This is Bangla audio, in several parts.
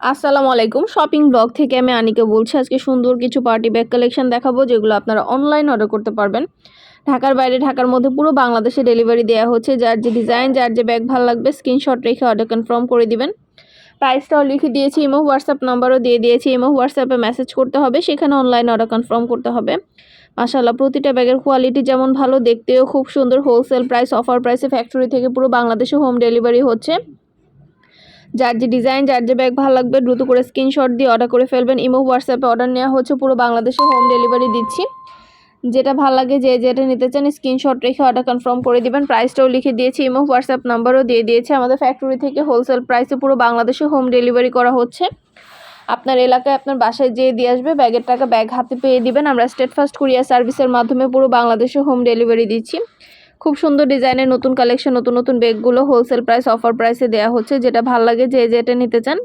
আসসালামু আলাইকুম। শপিং ব্লগ থেকে আমি আনিকে বলছি, আজকে সুন্দর কিছু পার্টি ব্যাগ কালেকশন দেখাবো, যেগুলো আপনারা অনলাইন অর্ডার করতে পারবেন। ঢাকার বাইরে, ঢাকার মধ্যে পুরো বাংলাদেশে ডেলিভারি দেওয়া হচ্ছে। যার যে ডিজাইন, যার যে ব্যাগ ভালো লাগবে, স্ক্রিনশট রেখে অর্ডার কনফার্ম করে দিবেন। প্রাইসটাও লিখে দিয়েছি ইমো হোয়াটসঅ্যাপ নাম্বারও দিয়ে দিয়েছি। ইমো হোয়াটসঅ্যাপে মেসেজ করতে হবে, সেখানে অনলাইন অর্ডার কনফার্ম করতে হবে। মাশাল্লাহ প্রতিটা ব্যাগের কোয়ালিটি যেমন ভালো, দেখতেও খুব সুন্দর। হোলসেল প্রাইস অফার প্রাইসে ফ্যাক্টরি থেকে পুরো বাংলাদেশে হোম ডেলিভারি হচ্ছে। যার যে ডিজাইন, যার যে ব্যাগ ভালো লাগবে, দ্রুত করে স্ক্রিনশট দিয়ে অর্ডার করে ফেলবেন। ইমো, হোয়াটসঅ্যাপে অর্ডার নেওয়া হচ্ছে, পুরো বাংলাদেশে হোম ডেলিভারি দিচ্ছি। যেটা ভালো লাগে, যে যেটা নিতে চান স্ক্রিনশট রেখে অর্ডার কনফার্ম করে দিবেন। প্রাইসটাও লিখে দিয়েছি, ইমো, হোয়াটসঅ্যাপ নাম্বারও দিয়ে দিয়েছে। আমাদের ফ্যাক্টরি থেকে হোলসেল প্রাইসে পুরো বাংলাদেশে হোম ডেলিভারি করা হচ্ছে। আপনার এলাকায় আপনার বাসায় যেয়ে দিয়ে আসবে, ব্যাগের টাকা ব্যাগ হাতে পেয়ে দিবেন। আমরা স্টেট ফার্স্ট কুরিয়ার সার্ভিসের মাধ্যমে পুরো বাংলাদেশে হোম ডেলিভারি দিচ্ছি। খুব সুন্দর ডিজাইনের নতুন কালেকশন নতুন নতুন ব্যাগগুলো হোলসেল প্রাইস অফার প্রাইসে দেওয়া হচ্ছে। যেটা ভালো লাগে যে যেটা নিতে চান,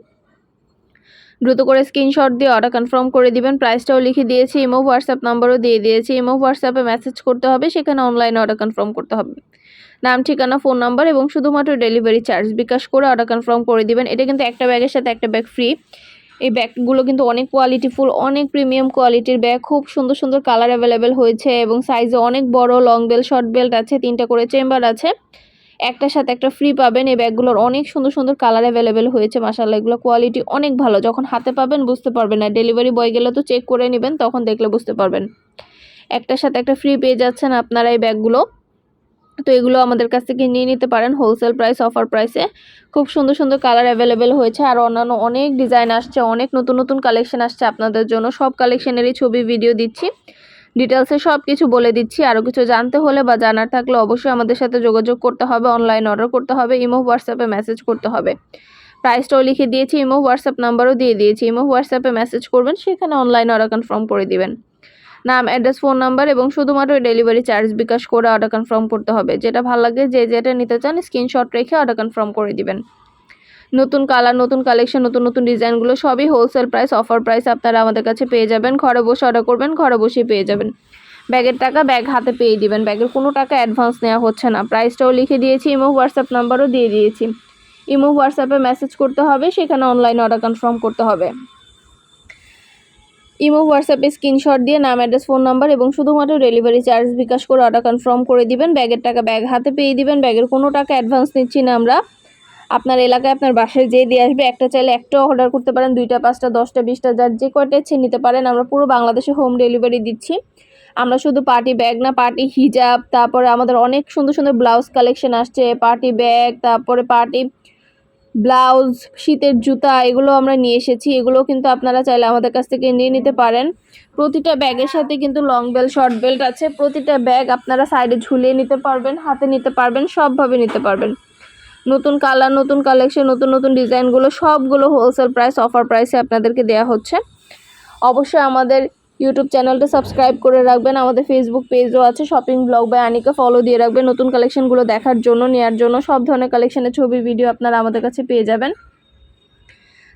দ্রুত করে স্ক্রিনশট দিয়ে অর্ডার কনফার্ম করে দিবেন। প্রাইসটাও লিখে দিয়েছি ইমো হোয়াটসঅ্যাপ নাম্বারও দিয়ে দিয়েছি। ইমো হোয়াটসঅ্যাপে মেসেজ করতে হবে, সেখানে অনলাইনে অর্ডার কনফার্ম করতে হবে। নাম, ঠিকানা ফোন নাম্বার এবং শুধুমাত্র ডেলিভারি চার্জ বিকাশ করে অর্ডার কনফার্ম করে দিবেন। এটা কিন্তু একটা ব্যাগের সাথে একটা ব্যাগ ফ্রি এই ব্যাগগুলো কিন্তু অনেক কোয়ালিটিফুল অনেক প্রিমিয়াম কোয়ালিটির ব্যাগ খুব সুন্দর সুন্দর কালার অ্যাভেলেবেল হয়েছে এবং সাইজে অনেক বড় লং বেল্ট শর্ট বেল্ট আছে, তিনটা করে চেম্বার আছে। একটার সাথে একটা ফ্রি পাবেন, এই ব্যাগগুলোর অনেক সুন্দর সুন্দর কালার অ্যাভেলেবেল হয়েছে মাসাল্লাহ এগুলো কোয়ালিটি অনেক ভালো। যখন হাতে পাবেন, বুঝতে পারবেন না। ডেলিভারি বয় গেলে তো চেক করে নেবেন, তখন দেখলে বুঝতে পারবেন। একটার সাথে একটা ফ্রি পেয়ে যাচ্ছেন আপনারা এই ব্যাগগুলো। তো এগুলো আমাদের কাছ থেকে নিয়ে নিতে পারেন হোলসেল প্রাইস অফার প্রাইসে খুব সুন্দর সুন্দর কালার অ্যাভেলেবেল হয়েছে আর অন্যান্য অনেক ডিজাইন আসছে, অনেক নতুন নতুন কালেকশন আসছে আপনাদের জন্য। সব কালেকশনেরই ছবি ভিডিও দিচ্ছি। ডিটেলসে সব কিছু বলে দিচ্ছি। আরও কিছু জানতে হলে বা জানার থাকলে অবশ্যই আমাদের সাথে যোগাযোগ করতে হবে অনলাইন অর্ডার করতে হবে ইমো হোয়াটসঅ্যাপে মেসেজ করতে হবে। প্রাইসটাও লিখে দিয়েছি ইমো হোয়াটসঅ্যাপ নাম্বারও দিয়ে দিয়েছি। ইমো হোয়াটসঅ্যাপে মেসেজ করবেন, সেখানে অনলাইন অর্ডার কনফার্ম করে দিবেন। নাম অ্যাড্রেস ফোন নাম্বার এবং শুধুমাত্র ডেলিভারি চার্জ বিকাশ করে অর্ডার কনফার্ম করতে হবে। যেটা ভালো লাগে যে যেটা নিতে চান স্ক্রিনশট রেখে অর্ডার কনফার্ম করে দিবেন। নতুন কালার নতুন কালেকশন নতুন নতুন ডিজাইনগুলো সবই হোলসেল প্রাইস অফার প্রাইস আপনারা আমাদের কাছে পেয়ে যাবেন। ঘরে বসে অর্ডার করবেন, ঘরে বসেই পেয়ে যাবেন। ব্যাগের টাকা ব্যাগ হাতে পেয়ে দিবেন। ব্যাগের কোনো টাকা অ্যাডভান্স নেওয়া হচ্ছে না। প্রাইসটাও লিখে দিয়েছি ইমো হোয়াটসঅ্যাপ নাম্বারও দিয়ে দিয়েছি। ইমো হোয়াটসঅ্যাপে মেসেজ করতে হবে, সেখানে অনলাইন অর্ডার কনফার্ম করতে হবে। ইমো, হোয়াটসঅ্যাপে স্ক্রিনশট দিয়ে নাম, অ্যাড্রেস, ফোন নাম্বার এবং শুধুমাত্র ডেলিভারি চার্জ বিকাশ করে অর্ডার কনফার্ম করে দিবেন। ব্যাগের টাকা ব্যাগ হাতে পেয়ে দিবেন। ব্যাগের কোনো টাকা অ্যাডভান্স নিচ্ছি না আমরা। আপনার এলাকায় আপনার বাসায় যেয়ে দিয়ে আসবে, একটা চাইলে একটা অর্ডার করতে পারেন। দুইটা, পাঁচটা, দশটা, বিশটা, যার যে কয়টা ইচ্ছে নিতে পারেন। আমরা পুরো বাংলাদেশে হোম ডেলিভারি দিচ্ছি। আমরা শুধু পার্টি ব্যাগ না, পার্টি হিজাব, তারপরে আমাদের অনেক সুন্দর সুন্দর ব্লাউজ কালেকশন আসছে। পার্টি ব্যাগ, তারপরে পার্টি ব্লাউজ, শীতের জুতা এগুলো আমরা নিয়ে এসেছি। এগুলো কিন্তু আপনারা চাইলে আমাদের কাছ থেকে নিয়ে নিতে পারেন। প্রতিটা ব্যাগের সাথে কিন্তু লং বেল্ট শর্ট বেল্ট আছে। প্রতিটা ব্যাগ আপনারা সাইডে ঝুলিয়ে নিতে পারবেন, হাতে নিতে পারবেন, সবভাবে নিতে পারবেন। নতুন কালার নতুন কালেকশন নতুন নতুন ডিজাইনগুলো সবগুলো হোলসেল প্রাইস অফার প্রাইসে আপনাদেরকে দেওয়া হচ্ছে। অবশ্যই আমাদের ইউটিউব চ্যানেলটা সাবস্ক্রাইব করে রাখবেন। আমাদের ফেসবুক পেজও আছে shopping blog by Anika follow দিয়ে রাখবেন। নতুন কালেকশনগুলো দেখার জন্য নেওয়ার জন্য সব ধরনের কালেকশনের ছবি ভিডিও আপনারা আমাদের কাছে পেয়ে যাবেন।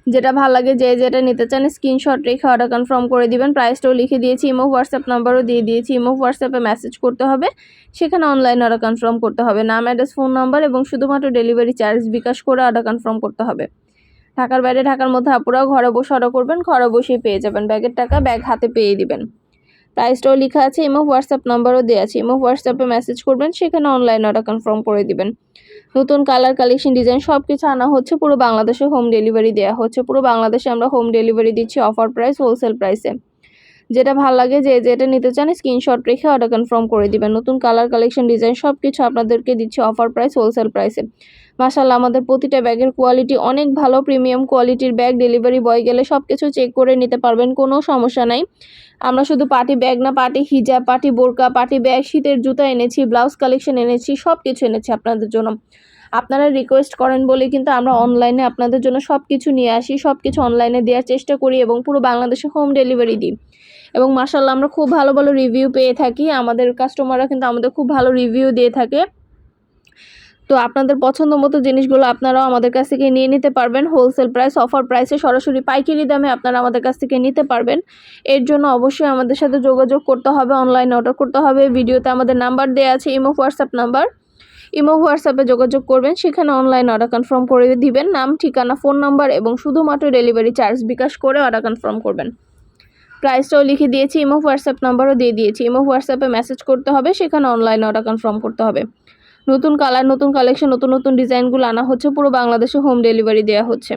যেটা ভালো লাগে, যে যেটা নিতে চান স্ক্রিনশট রেখে অর্ডার কনফার্ম করে দিবেন। প্রাইসটাও লিখে দিয়েছি ইমো হোয়াটসঅ্যাপ নাম্বারও দিয়ে দিয়েছি। ইমো হোয়াটসঅ্যাপে মেসেজ করতে হবে, সেখানে অনলাইন অর্ডার কনফার্ম করতে হবে। নাম অ্যাড্রেস ফোন নাম্বার এবং শুধুমাত্র ডেলিভারি চার্জ বিকাশ করে অর্ডার কনফার্ম করতে হবে। ঢাকার বাইরে ঢাকার মধ্যে আপুরাও ঘরে বসে অর্ডার করবেন, ঘরে বসেই পেয়ে যাবেন। ব্যাগের টাকা ব্যাগ হাতে পেয়ে দিবেন। প্রাইসটাও লেখা আছে ইমো হোয়াটসঅ্যাপ নাম্বারও দেওয়া আছে। ইমো হোয়াটসঅ্যাপে মেসেজ করবেন, সেখানে অনলাইন অর্ডার কনফার্ম করে দিবেন। নতুন কালার কালেকশন ডিজাইন সব কিছু আনা হচ্ছে, পুরো বাংলাদেশে হোম ডেলিভারি দেওয়া হচ্ছে। পুরো বাংলাদেশে আমরা হোম ডেলিভারি দিচ্ছি অফার প্রাইস হোলসেল প্রাইসে যেটা ভালো লাগে, যে যেটা নিতে চান স্ক্রিনশট রেখে অর্ডার কনফার্ম করে দিবেন। নতুন কালার কালেকশন ডিজাইন সব কিছু আপনাদেরকে দিচ্ছে অফার প্রাইস হোলসেল প্রাইসে মাসাল্লাহ আমাদের প্রতিটা ব্যাগের কোয়ালিটি অনেক ভালো প্রিমিয়াম কোয়ালিটির ব্যাগ ডেলিভারি বয় গেলে সব কিছু চেক করে নিতে পারবেন, কোনো সমস্যা নাই। আমরা শুধু পার্টি ব্যাগ না পার্টি হিজাব পার্টি বোরকা পার্টি ব্যাগ শীতের জুতা এনেছি ব্লাউজ কালেকশন এনেছি সব কিছু এনেছি আপনাদের জন্য। আপনারা রিকোয়েস্ট করেন বলে কিন্তু আমরা অনলাইনে আপনাদের জন্য সব কিছু নিয়ে আসি সব কিছু অনলাইনে দেওয়ার চেষ্টা করি এবং পুরো বাংলাদেশে হোম ডেলিভারি দিই। এবং মাসাল্লাহ আমরা খুব ভালো ভালো রিভিউ পেয়ে থাকি। আমাদের কাস্টমাররা কিন্তু আমাদের খুব ভালো রিভিউ দিয়ে থাকে। তো আপনাদের পছন্দ মতো জিনিসগুলো আপনারাও আমাদের কাছ থেকে নিয়ে নিতে পারবেন। হোলসেল প্রাইস অফার প্রাইসে সরাসরি পাইকারি দামে আপনারা আমাদের কাছ থেকে নিতে পারবেন। এর জন্য অবশ্যই আমাদের সাথে যোগাযোগ করতে হবে অনলাইনে অর্ডার করতে হবে। ভিডিওতে আমাদের নাম্বার দেওয়া আছে, ইমো, হোয়াটসঅ্যাপ নাম্বার ইমো, হোয়াটসঅ্যাপে যোগাযোগ করবেন। সেখানে অনলাইন অর্ডার কনফার্ম করে দিবেন। নাম, ঠিকানা ফোন নাম্বার এবং শুধুমাত্র ডেলিভারি চার্জ বিকাশ করে অর্ডার কনফার্ম করবেন। প্রাইসটাও লিখে দিয়েছি, ইমো, হোয়াটসঅ্যাপ নাম্বারও দিয়ে দিয়েছি। ইমো, হোয়াটসঅ্যাপে মেসেজ করতে হবে, সেখানে অনলাইন অর্ডার কনফার্ম করতে হবে। নতুন কালার নতুন কালেকশন নতুন নতুন ডিজাইনগুলো আনা হচ্ছে। পুরো বাংলাদেশে হোম ডেলিভারি দেওয়া হচ্ছে।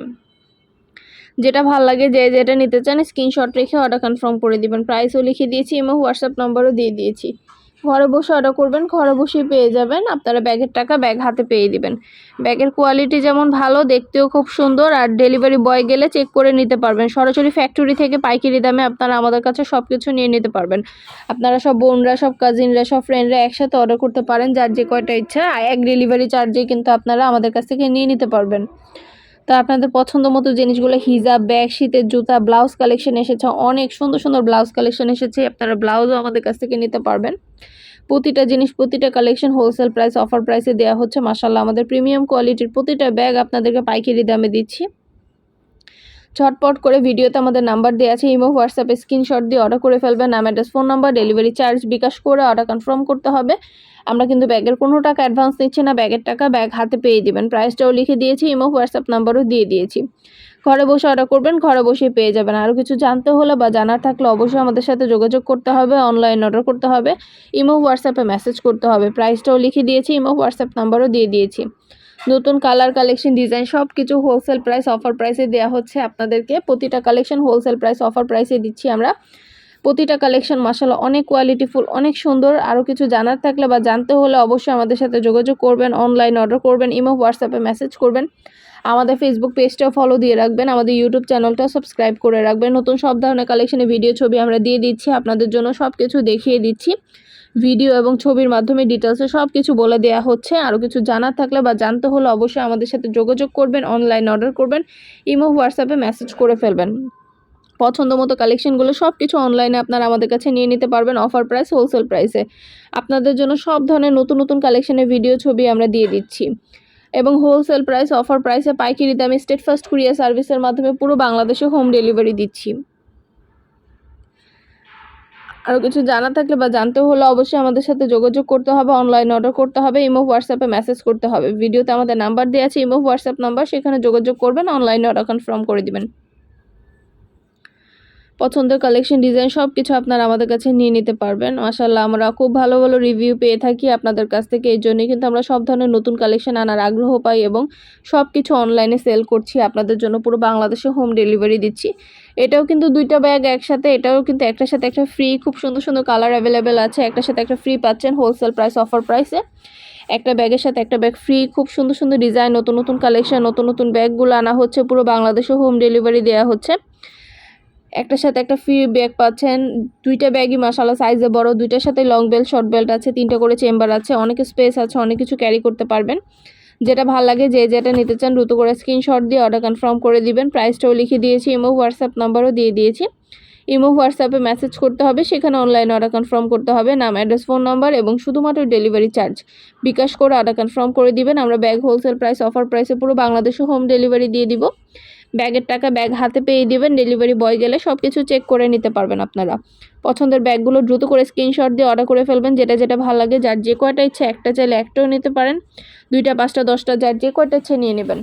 যেটা ভালো লাগে, যে যেটা নিতে চান স্ক্রিনশট রেখে অর্ডার কনফার্ম করে দিবেন। প্রাইসও লিখে দিয়েছি এবং হোয়াটসঅ্যাপ নাম্বারও দিয়ে দিয়েছি। ঘরে বসে অর্ডার করবেন, ঘরে বসেই পেয়ে যাবেন। আপনারা ব্যাগের টাকা ব্যাগ হাতে পেয়ে দিবেন। ব্যাগের কোয়ালিটি যেমন ভালো, দেখতেও খুব সুন্দর আর ডেলিভারি বয় গেলে চেক করে নিতে পারবেন। সরাসরি ফ্যাক্টরি থেকে পাইকারি দামে আপনারা আমাদের কাছে সব কিছু নিয়ে নিতে পারবেন। আপনারা সব বোনরা, সব কাজিনরা সব ফ্রেন্ডরা একসাথে অর্ডার করতে পারেন, যার যে কয়টা ইচ্ছা, এক ডেলিভারি চার্জে কিন্তু আপনারা আমাদের কাছ থেকে নিয়ে নিতে পারবেন। তো আপনাদের পছন্দ মতো জিনিসগুলো হিজাব, ব্যাগ, শীতের জুতা ব্লাউজ কালেকশন এসেছে, অনেক সুন্দর সুন্দর ব্লাউজ কালেকশন এসেছে, আপনারা ব্লাউজও আমাদের কাছ থেকে নিতে পারবেন। প্রতিটা জিনিস, প্রতিটা কালেকশন হোলসেল প্রাইস অফার প্রাইসে দেওয়া হচ্ছে। মাসাল্লাহ আমাদের প্রিমিয়াম কোয়ালিটির প্রতিটা ব্যাগ আপনাদেরকে পাইকারি দামে দিচ্ছি। ঝটপট করে ভিডিওতে আমাদের নাম্বার দেওয়া আছে, ইমো, হোয়াটসঅ্যাপে, স্ক্রিনশট দিয়ে অর্ডার করে ফেলবেন। নাম address phone number delivery charge bKash করে অর্ডার কনফার্ম করতে হবে। আমরা কিন্তু ব্যাগের কোনো টাকা অ্যাডভান্স নিচ্ছি না, ব্যাগের টাকা ব্যাগ হাতে পেয়ে দিবেন। প্রাইসটাও লিখে দিয়েছি, ইমো, হোয়াটসঅ্যাপ নাম্বারও দিয়ে দিয়েছি। ঘরে বসে অর্ডার করবেন, ঘরে বসে পেয়ে যাবেন। আরও কিছু জানতে হলে বা জানার থাকলে অবশ্যই আমাদের সাথে যোগাযোগ করতে হবে অনলাইন অর্ডার করতে হবে, ইমো, হোয়াটসঅ্যাপে মেসেজ করতে হবে। প্রাইসটাও লিখে দিয়েছি, ইমো, হোয়াটসঅ্যাপ নাম্বারও দিয়ে দিয়েছি। নতুন কালার কালেকশন ডিজাইন সব কিছু হোলসেল প্রাইস অফার প্রাইসে দেওয়া হচ্ছে আপনাদেরকে। প্রতিটা কালেকশন হোলসেল প্রাইস অফার প্রাইসে দিচ্ছি আমরা। প্রতিটা কালেকশন মাসাল্লাহ অনেক কোয়ালিটিফুল অনেক সুন্দর। আরও কিছু জানার থাকলে বা জানতে হলে অবশ্যই আমাদের সাথে যোগাযোগ করবেন অনলাইন অর্ডার করবেন ইমো হোয়াটসঅ্যাপে মেসেজ করবেন। আমাদের ফেসবুক পেজটাও ফলো দিয়ে রাখবেন, আমাদের ইউটিউব চ্যানেলটাও সাবস্ক্রাইব করে রাখবেন। নতুন সব ধরনের কালেকশনের ভিডিও ছবি আমরা দিয়ে দিচ্ছি, আপনাদের জন্য সব কিছু দেখিয়ে দিচ্ছি। ভিডিও এবং ছবির মাধ্যমে ডিটেলসে সব কিছু বলে দেওয়া হচ্ছে। আরও কিছু জানার থাকলে বা জানতে হলে অবশ্যই আমাদের সাথে যোগাযোগ করবেন অনলাইন অর্ডার করবেন, ইমো হোয়াটসঅ্যাপে মেসেজ করে ফেলবেন। পছন্দ মতো কালেকশনগুলো সব কিছু অনলাইনে আপনারা আমাদের কাছে নিয়ে নিতে পারবেন অফার প্রাইস হোলসেল প্রাইসে আপনাদের জন্য সব ধরনের নতুন নতুন কালেকশনের ভিডিও ছবি আমরা দিয়ে দিচ্ছি। এবং হোলসেল প্রাইস অফার প্রাইসে পাইকারি দামে স্টেট ফার্স্ট কুরিয়ার সার্ভিসের মাধ্যমে পুরো বাংলাদেশে হোম ডেলিভারি দিচ্ছি। আরও কিছু জানা থাকলে বা জানতে হলে অবশ্যই আমাদের সাথে যোগাযোগ করতে হবে অনলাইন অর্ডার করতে হবে, ইমো হোয়াটসঅ্যাপে মেসেজ করতে হবে। ভিডিওতে আমাদের নাম্বার দেওয়া আছে, ইমো হোয়াটসঅ্যাপ নাম্বার সেখানে যোগাযোগ করবেন অনলাইনে অর্ডার কনফার্ম করে দিবেন। পছন্দের কালেকশন ডিজাইন সব কিছু আপনারা আমাদের কাছে নিয়ে নিতে পারবেন। মাসাল্লাহ আমরা খুব ভালো ভালো রিভিউ পেয়ে থাকি আপনাদের কাছ থেকে। এই জন্যই কিন্তু আমরা সব ধরনের নতুন কালেকশন আনার আগ্রহ পাই এবং সব কিছু অনলাইনে সেল করছি। আপনাদের জন্য পুরো বাংলাদেশে হোম ডেলিভারি দিচ্ছি। এটাও কিন্তু দুইটা ব্যাগ একসাথে, এটাও কিন্তু একটার সাথে একটা ফ্রি খুব সুন্দর সুন্দর কালার অ্যাভেলেবেল আছে। একটার সাথে একটা ফ্রি পাচ্ছেন হোলসেল প্রাইস অফার প্রাইসে একটা ব্যাগের সাথে একটা ব্যাগ ফ্রি খুব সুন্দর সুন্দর ডিজাইন নতুন নতুন কালেকশন নতুন নতুন ব্যাগগুলো আনা হচ্ছে। পুরো বাংলাদেশে হোম ডেলিভারি দেওয়া হচ্ছে। একটার সাথে একটা ফ্রি ব্যাগ পাচ্ছেন, দুইটা ব্যাগই মাসালা সাইজে বড়, দুইটার সাথে লং বেল্ট শর্ট বেল্ট আছে, তিনটা করে চেম্বার আছে, অনেক স্পেস আছে, অনেক কিছু ক্যারি করতে পারবেন। যেটা ভালো লাগে, যে যেটা নিতে চান দ্রুত করে স্ক্রিনশট দিয়ে অর্ডার কনফার্ম করে দিবেন। প্রাইসটাও লিখে দিয়েছি ইমো হোয়াটসঅ্যাপ নাম্বারও দিয়ে দিয়েছি। ইমো হোয়াটসঅ্যাপে মেসেজ করতে হবে, সেখানে অনলাইন অর্ডার কনফার্ম করতে হবে, নাম অ্যাড্রেস ফোন নাম্বার এবং শুধুমাত্র ডেলিভারি চার্জ বিকাশ করে অর্ডার কনফার্ম করে দিবেন, আমরা ব্যাগ হোলসেল প্রাইস অফার প্রাইসে পুরো বাংলাদেশে হোম ডেলিভারি দিয়ে দিব। ব্যাগের টাকা ব্যাগ হাতে পেয়ে দেবেন ডেলিভারি বয় গেলে সব কিছু চেক করে নিতে পারবেন আপনারা। পছন্দের ব্যাগগুলো দ্রুত করে স্ক্রিনশট দিয়ে অর্ডার করে ফেলবেন, যেটা যেটা ভালো লাগে, যার যে কয়টা ইচ্ছে একটা চাইলে একটাও নিতে পারেন। দুইটা, পাঁচটা, দশটা, যার যে কয়টা ইচ্ছে নিয়ে নেবেন।